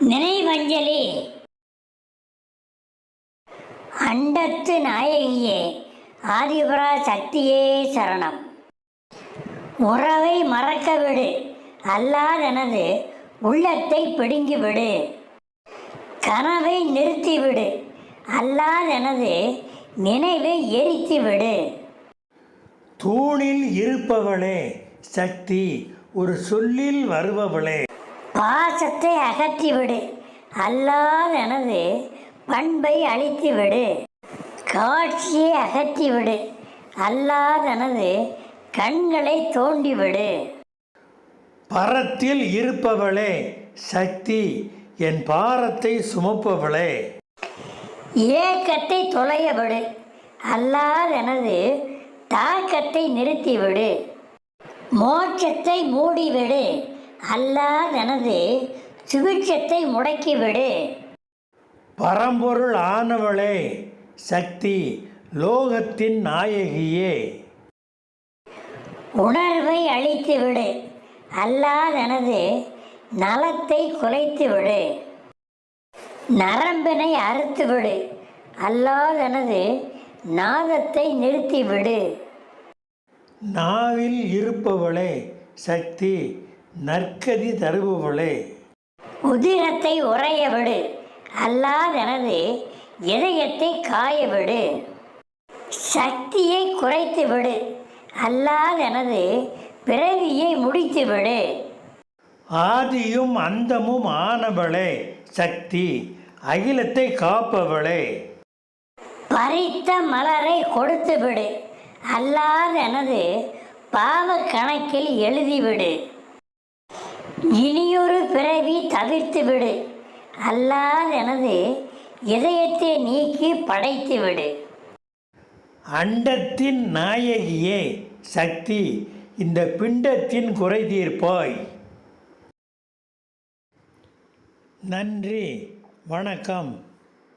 நினைவஞ்சலி. அண்டத்து நாயகியே ஆதிபுரா சக்தியே சரணம். உறவை மறக்க விடு அல்லாதனது உள்ளத்தை பிடுங்கி விடு கனவை நிறுத்திவிடு அல்லாதனது நினைவை எரித்து விடு தூணில் இருப்பவளே சக்தி ஒரு சொல்லில் வருபவளே. பாசத்தை அகற்றிவிடு அல்லாதனது பண்பை அழித்துவிடு காட்சியை அகற்றிவிடு அல்லாதனது கண்களை தோண்டிவிடு பரத்தில் இருப்பவளே சக்தி என் பாரத்தை சுமப்பவளே. ஏக்கத்தை தொலையவிடு அல்லாதனது தாக்கத்தை நிறுத்திவிடு மோட்சத்தை மூடிவிடு அல்லாதனது சுபிட்சத்தை முடக்கிவிடு. பரம்பொருள் ஆனவளே சக்தி லோகத்தின் நாயகியே. உணர்வை அழித்துவிடு. அல்லாதனது நலத்தை குலைத்துவிடு. நரம்பினை அறுத்துவிடு. அல்லாதனது நாதத்தை நிறுத்திவிடு. நாவில் இருப்பவளே சக்தி நற்கதி தருபவளே. உதிரத்தை உறையவிடு. அல்லாதனது இதயத்தை காயவிடு. சக்தியை குறைத்துவிடு. அல்லாதனது பிறவியை முடித்துவிடு. ஆதியும் அந்தமும் ஆனவளே. சக்தி அகிலத்தை காப்பவளே. பறித்த மலரை கொடுத்துவிடு. அல்லாதனது பாவ கணக்கில் எழுதிவிடு. இனியொரு பிறவி தவிர்த்துவிடு அல்லாதனது இதயத்தை நீக்கி படைத்து விடு. அண்டத்தின் நாயகியே சக்தி இந்த பிண்டத்தின் குறை தீர்ப்பாய் நன்றி வணக்கம்.